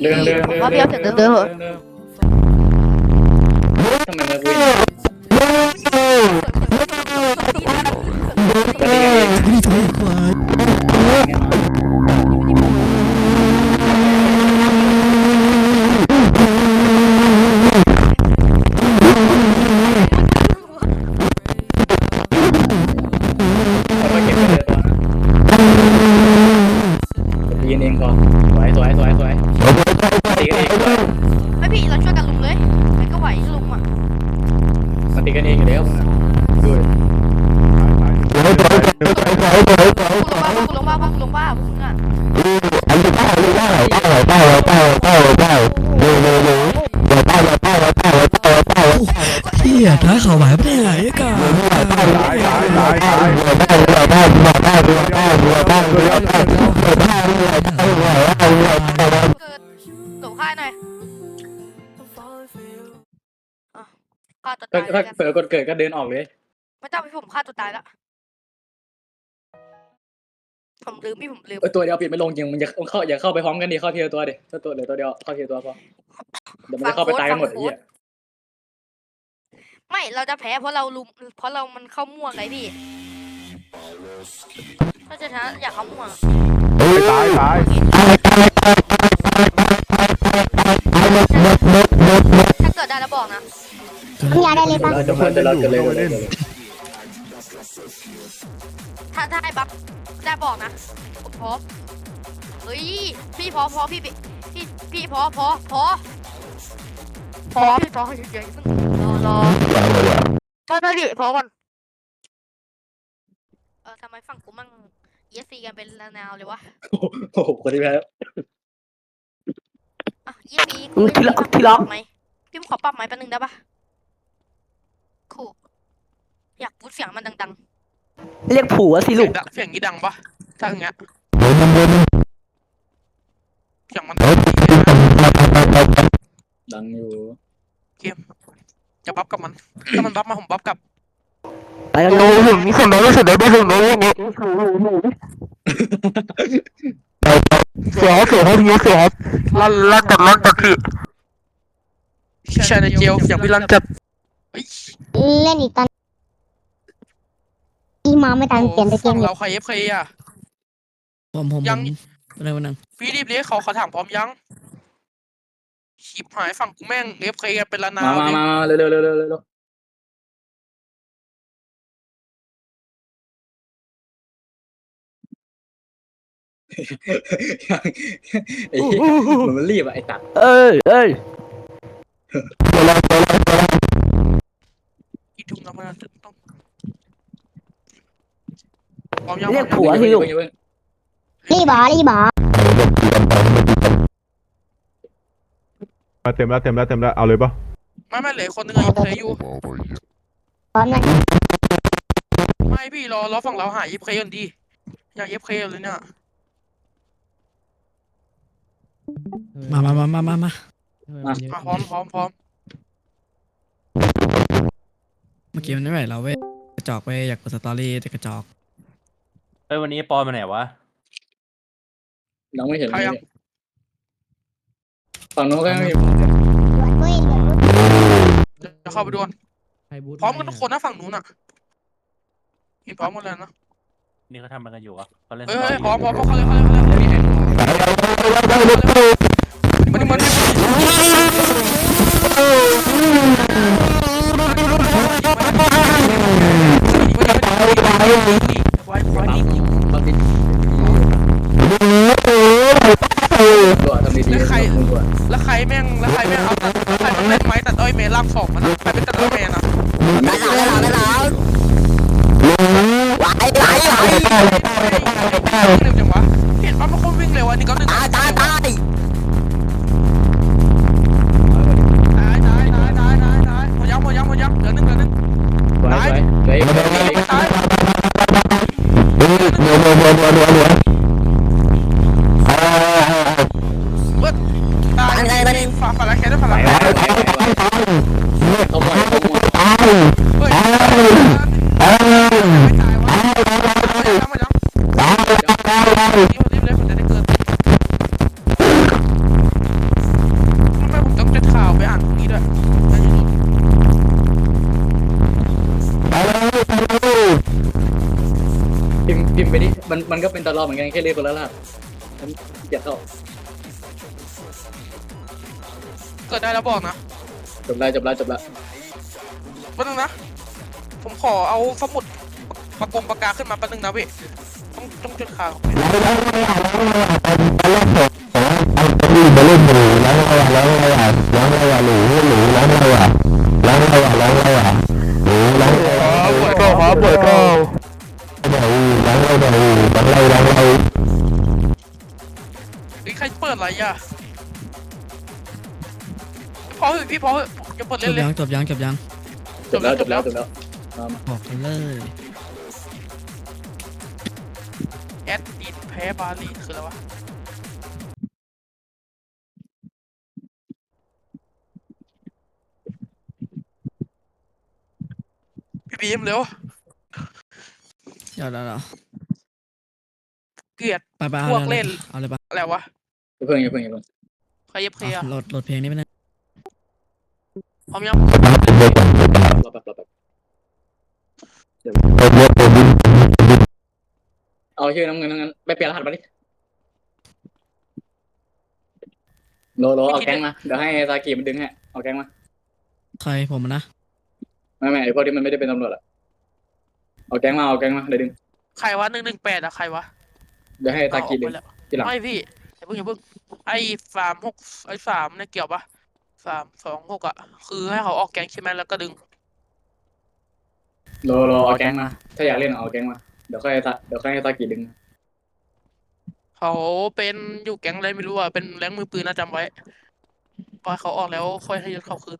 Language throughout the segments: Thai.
เรื่องเรื่อง ผมว่าพี่เอาเสียงเดิมๆเถอ เข่าไหวไม่ได้ไหนกันเกิดหลบค่ายหน่อยอะฆ่าตัวถ้าตายถ้าเสือกดเกิดก็เดินออกเลย ไม่ต้องพี่ผมฆ่าตัวตายแล้วผมลืมพี่ผมลืมเออตัวเดียวปิดไม่ลงจริงมันจะเข้าอย่าเข้าไปพร้อมกันดิเข้าทีละตัวดิถ้าตัวเหลือตัวเดียวเข้าทีละตัวพอเดี๋ยวมันจะเข้าไปตายกันหมดไอ้เหี้ย ไม่เราจะแพ้เพราะเราลุมเพราะเรามันเข้าม่วงไงพี่ถ้าจะชนะอยากเข้าม่วงตายตายถ้าเกิดได้แล้วบอกนะยาได้เลยปะเราจะมาเดี๋ยวเราจะเลยเลยเลยถ้าถ้าให้บัฟได้บอกนะผมพรอมเฮ้ยพี่พอพอพี่พี่พี่พี่พอพอพอพอพี่พอเฉยๆ รอรอใช่ไหมพี่พอก่อนเออทำไมฝั่งกูมั่งเอสซีกันเป็นระนาวเลยวะโอ้โหคนที่แพ้อะเอสซีกูไม่มีที่ล็อกไหมพี่ผมขอปรับไหมแป๊บนึงได้ปะขู่อยากพูดเสียงมันดังเรียกผัวสิลูกเสียงนี้ดังปะถ้าอย่างเงี้ยเสียงมันดังอยู่ จะบัฟกับมัน ถ้ามันบัฟมาผมบัฟกลับไปกันดูถึงมีคนน้อยที่สุดในบ้านถึงน้อยนี้เสียเสียเขาทีเสียลั่นลั่นจัดลั่นจัดพี่ใช่ในเจลเสียงพี่รันจัดเฮ้ยเล่นอีกตอนอีมาไม่ทันเปลี่ยนตะเกียฝั่งงเลยเราใครเอฟใครอะผมผมยังอะไรวะนั่งฟีรีบเลยเขาเขาถามพร้อมยัง ชิบหายฝั่งกูแม่งเอฟใครกันเป็นละนามา วมา เลยมาเร็วเร็วเร็วเร็วเร็วไอ้เหี้ยมันมันรีบอะไอ้ตัดเอ้ยเอ้ยอีทุ่มแล้วมันต้องพร้อมยังเรียกผัวสิลูกรีบอรีบอ มาเต็มแล้วเต็มแล้วเต็มแล้วเอาเลยปะไม่ไม่เหลือคนหนึงอะเอฟใครอยู่พร้อมนะไม่พี่รอรอฝั่งเราหาเอฟใครกันดีอยากเอฟใครเลยเนี่ยมามามามามามามาพร้อมพร้อมพร้อมเมื่อกี้มันไม่ไหวเราเว้ยกระจอกไปอยากกดสตอรี่แต่กระจอกเฮ้ยวันนี้ปอนมาไหนวะ น้องไม่เห็นเลย ฝั่งโน้นก็ไม่มีเฮ้ยจะเข้าไปดูก่อนพร้อมกันทุกคนนะฝั่งนู้นอะเห็นพร้อมกันแล้วนะนี่เขาทำอะไรกันอยู่อะเขาเล่นเฮ้ยเฮ้ยพร้อมพร้อมพร้อมเขาเลยเขาเลยเขาเลยมันนี่มันนี่ ตัวทำดีๆตัวแล้วใครแม่ง แล้วใครแม่งเอาตัดใครแม่งเล่นไม้ตัดอ้อยเมล่างสองมันใครเป็นตัดอ้อยเมนะได้แล้วได้แล้วได้แล้วไหลไหลไหลหนึ่งจังวะ เห็นปั๊บมันโคตรวิ่งเร็วอะนี่ก็หนึ่งตายตายตายตายตายตายตายตายตายหมดยังหมดยังหมดยังเหลือหนึ่งเหลือหนึ่งสวยสวยสวยไม่ตายนัวนัวนัว มันมันก็เป็นตลอดเหมือนกันแค่เรียกคนละรหัสฉันเกลียดเข้าเกิดได้แล้วบอกนะจบแล้วจบแล้วจบแล้วแป๊บนึงนะ ผมขอเอาสมุดปากกงปากกาขึ้นมาแป๊บนึงนะพี่ต้องต้องจุดข่าวมาเล่นหนูร้องอะไร พอเหอะพี่พอเหอะจะเปิดจเล่นบเลยยังจบยังจบยังจบแล้วจบแล้วจบแล้วมามาบอกกันเลยแอดดิดแพ้บาลีคืออะไรวะพี่บีมเร็วเดี๋ยวเดี๋ยวเดี๋ยวเกลียด ไปไปเอาพวกเลยเล่น เอาเลยปะอะไรวะอย่าเพิ่งอย่าเพิ่งอย่าเพิ่งใครเย็บเคลียร์เอาโหลดโหลดเพลงนี้ไปนะ พร้อมยังรอแป๊บรอแป๊บรอแป๊บเอาชื่อน้ำเงินน้ำเงินไปเปลี่ยนรหัสมาดิโลโลเอาแก๊งมาเดี๋ยวให้ซากิมันดึงให้เอาแก๊งมาใครผมนะไม่ไม่ไอพวกที่มันไม่ได้เป็นตำรวจอะเอาแก๊งมาเอาแก๊งมาเดี๋ยวดึงใครวะหนึ่งหนึ่งแปดอะใครวะเดี๋ยวให้ซากิดึงทีหลังไม่พี่อย่าเพิ่งอย่าเพิ่งไอ้สามหกไอ้สามเนี่ยเกี่ยวปะ สามสองหกอะคือให้เขาออกแกงใช่ไหมแล้วก็ดึงโลโลเอาแก๊งมา ถ้าอยากเล่นเอาแก๊งมา เดี๋ยวค่อยให้ซาเดี๋ยวค่อยให้ซากิดึง เขาเป็นอยู่แก๊งอะไรไม่รู้อะเป็นแรงมือปืนนะจำไว้พอเขาออกแล้วค่อยให้ยศเขาคืน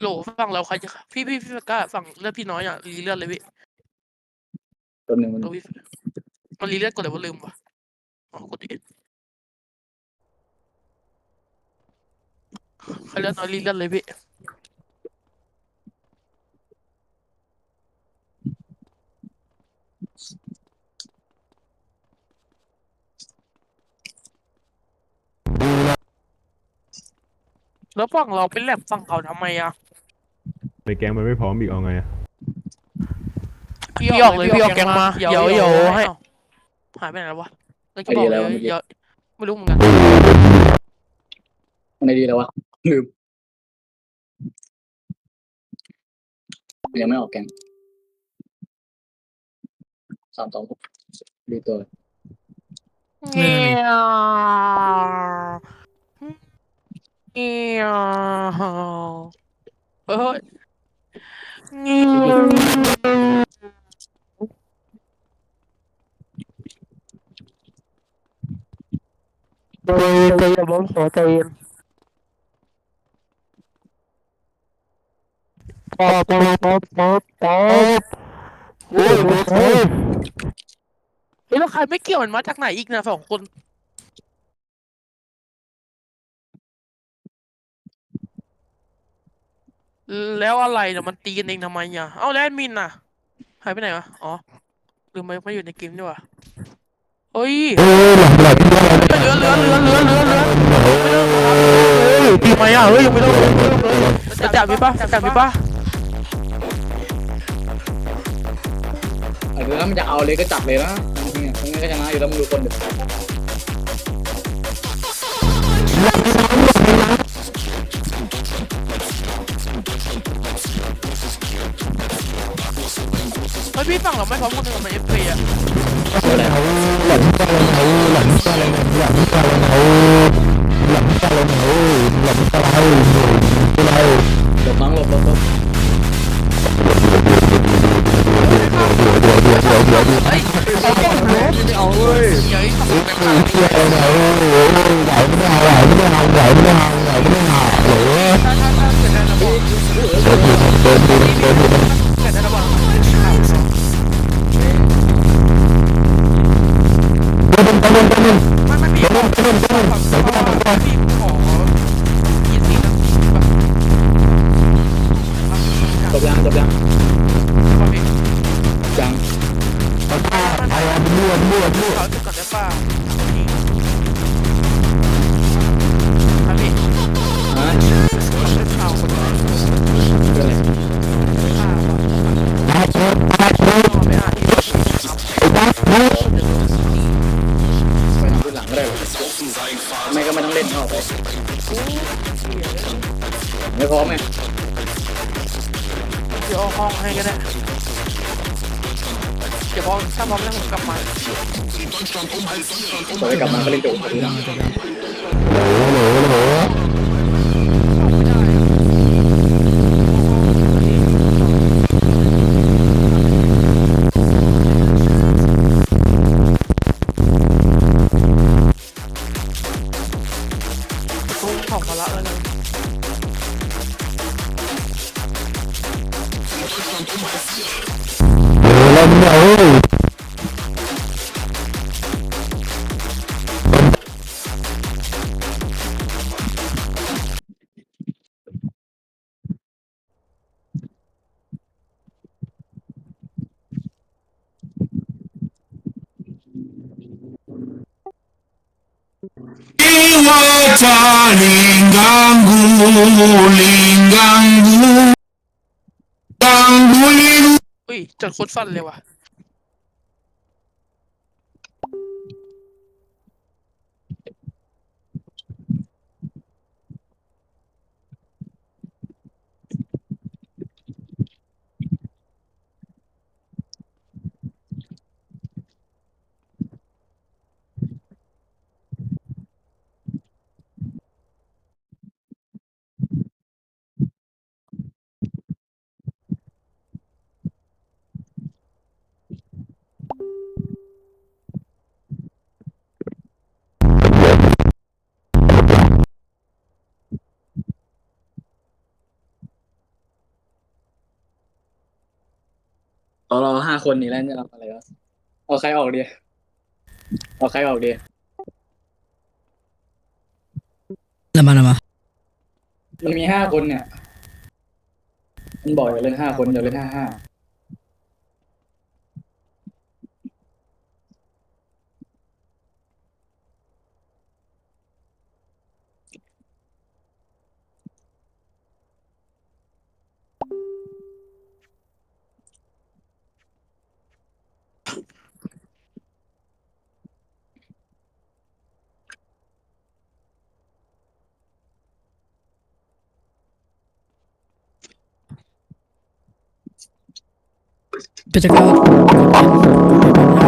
โหลฝั่งเราใครจะพี่พี่พี่กล้าฝั่งเลือดพี่น้อยอะรีเลือดเลยพี่ ตัวหนึ่งมันตัวพี่มันรีเลือดกดเลยว่าลืมวะอ๋อกดอีกใครเลือดน้อยรีเลือดเลยพี่แล้วฝั่งเราเป็นแลบฝั่งเขาทำไมอะ ในแก๊งมันไม่พร้อมอีกเอาไงอะ พี่ออกเลยพี่ออกแกงมาเดี๋ยวเดี๋ยวให้หายไปไหนแล้ววะแล้วจะบอกเลยเดี๋ยวไม่รู้เหมือนกันมันไหนดีแล้ววะลืมยังไม่ออกแก๊งสามสองหกดีตัวเงี้ยเงี้ยเฮ้ยเงี้ย ใจเย็นใจเย็นผมขอใจเย็นป๊อปป๊อปป๊อปป๊อปป๊อปโอ้ยโอ้ยเฮ้ยแล้วใครไม่เกี่ยวมันมาจากไหนอีกนะสองคนแล้วอะไรเนี่ยมันตีกันเองทำไมอะ เอ้าแล้วแอดมินน่ะ หายไปไหนวะ อ๋อ ลืมไปไม่อยู่ในเกมด้วยวะ เฮ้ยเหลือเหลือเหลือเหลือเหลือเหลือเฮ้ยตีไหมอะเฮ้ยยังไม่ต้องจะจับมีปะจะจับมีปะเออถ้ามันจะเอาเลยก็จับเลยนะตรงๆอะยังไงก็ชนะอยู่แล้วมึงดูคนเด็ด เฮ้ยพี่ฝั่งเราไม่พร้อมคนหนึ่งมันเอฟพีอะหล บวชลูกเขาจุดก่อนได้เปล่าอันนี้เล่นเข่าคนละตาชดตาชดไม่อาที่ตาชดไปทำพื้นหลังก็ได้ไม่ก็ไม่ต้องเล่นเท่าไปไม่พร้อมไงเดี๋ยวห้องให้ก็ได้าพร้อมแล้วผมกลับมาต่อไปกลับมาก็เล่นจบ อุ้ยจดโคตรสั้นเลยว่ะ เราเราห้าคนนี่แล้วจะเอาอะไรวะเอาใครออกดีเอาใครออกดีแล้วมันเอามามันมีห้าคนเนี่ย มันบอกอย่าเล่นห้าคนอย่าเล่นห้าห้า ก็จะเข้ากดเ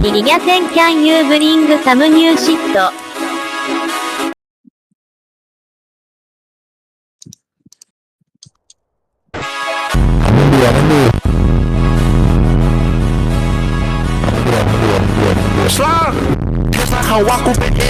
イリギャセン Can you bring some new shit? มันเดือดมันเดือดมันเดือดมันเดือดมันเดือดมันเดือดสร้างเขาว่ากูเป็นเอ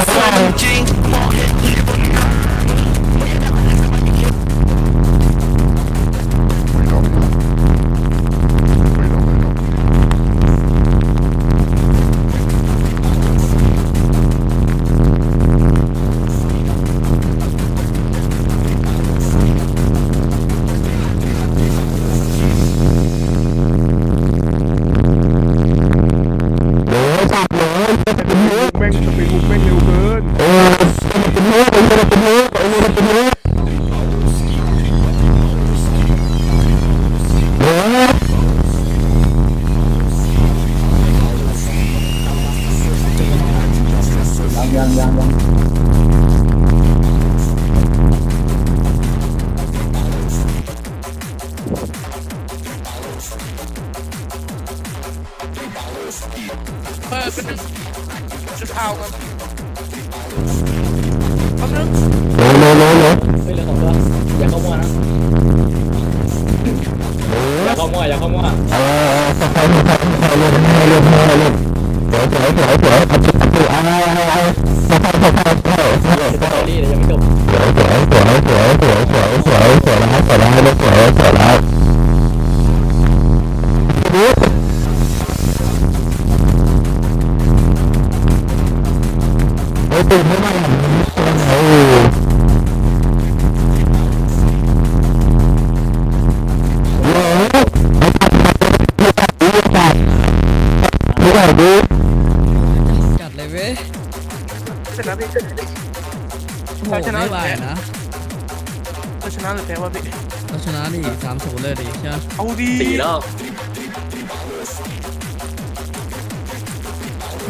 ค่อยสวยสวยสวยสวยสวยสวยๆสตอรี่เดี๋ยวยังไม่จบสวยสวยสวยสวยสวยสวยสวยสวยสวยสวสวยสวยสวสวยสวยสวยสวโอ้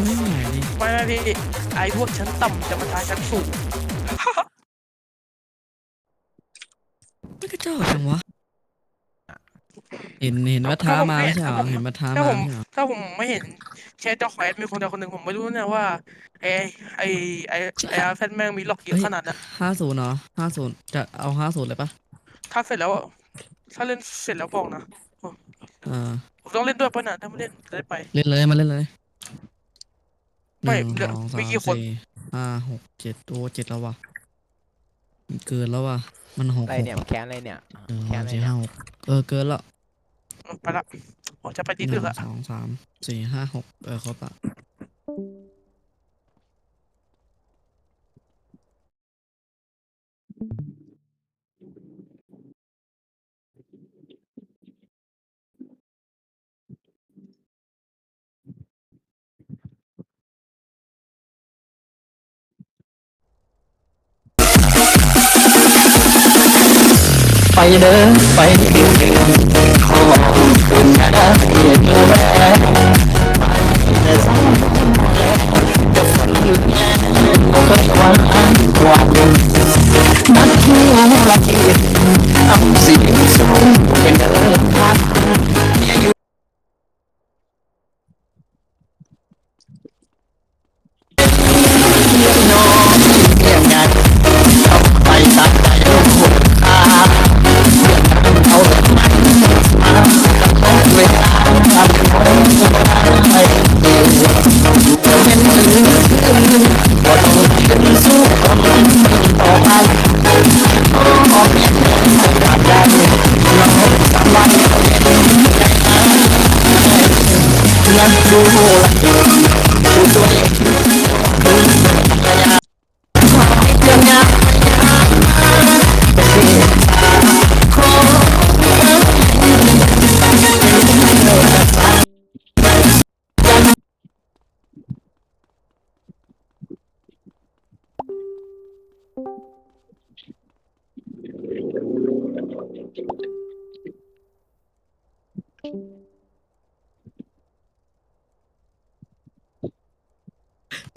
ไม่ไหวดิไม่ไม่พี่ไอ้พวกชั้นต่ำจะมาท้าชั้นสูงไม่กระจอกจังวะ เห็นเห็นว่าท้ามาไม่ใช่เหรอเห็นว่าท้าถ้ามาผมไม่ใช่เหรอถ้าผมไม่เห็นแชร์เจ้าแขวนมีคนใดคนหนึ่งผมไม่รู้เนี่ยว่าไอ้ไอ้ไอ้ไอ้อาร์แฟนแม่งมีล็อกเยอะขนาดนั้นห้าศูนย์เนาะห้าศูนย์จะเอาห้าศูนย์เลยปะถ้าเสร็จแล้วอะถ้าเล่นเสร็จแล้วบอกนะอ่าผมต้องเล่นด้วยป่ะน่ะถ้าไม่เล่นจะได้ไป เล่นเลยมาเล่นเลยห ไม่นึ่งเหลือสองสามีมกี่คน สี่ห้าหกเจ็ดโอ้เจ็ดแล้ววะมันเกินแล้ววะมันหกอะไรหกเนี่ยมันแค้นอะไรเนี่ยหนึ่งแค้สนองอะไรสี่เนี่ยห้าหกเออเกินแล้วเออไปละอ๋อจะไปหดินึ่ดึงกอะสองสามสี่ห้าหกเออครบละ เด้อไปเด้อขอเป็นนะเกียรติแม่แต่สาวจะฝันอยู่แน่ก็จะวันอันกว่านักเที่ยวละเอียดทำสิ่งสูงเป็นเดิน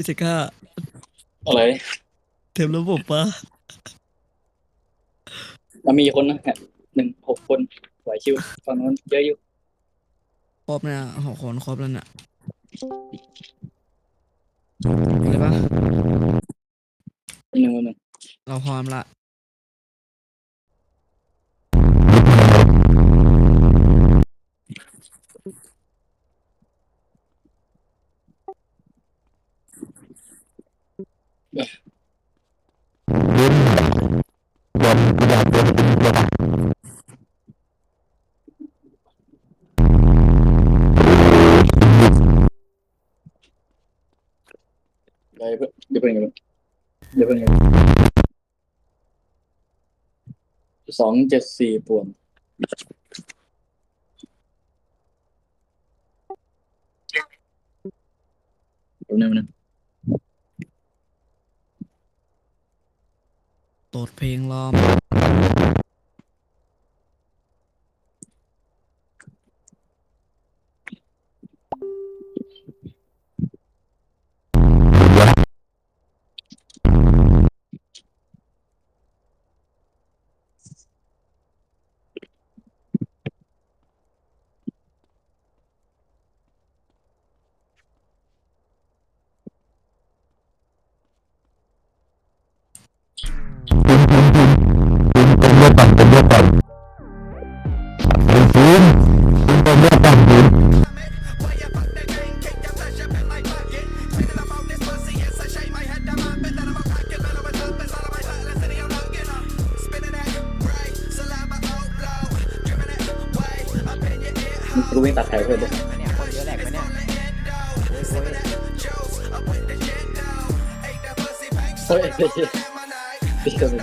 เจก้าอะไรเต็มระบบปะมันมีกี่คนนะเนี่ยหนึ่งหกคนไหวชิวฝั่งนู้นเยอะอยู่ครบเนี่ยหกคนครบแล้วเนี่ยเลยปะหนึ่งหนึ่งเราพร้อมละ สองเจ็ดสี่บวกตรงนี้มันะตดเพลงล้อม ไม่ตัดแผลเพื่อนด้ยเนี่ยคนเยอะแหลกไหมเนี่ต้อ้ยโอ้ยพี่ก็ไม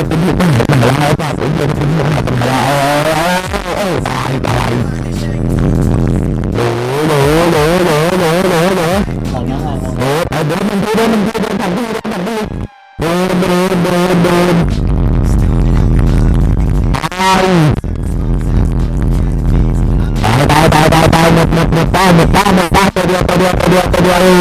่เป็นผู้หญิตำราเป็นผู้หญิง Everybody.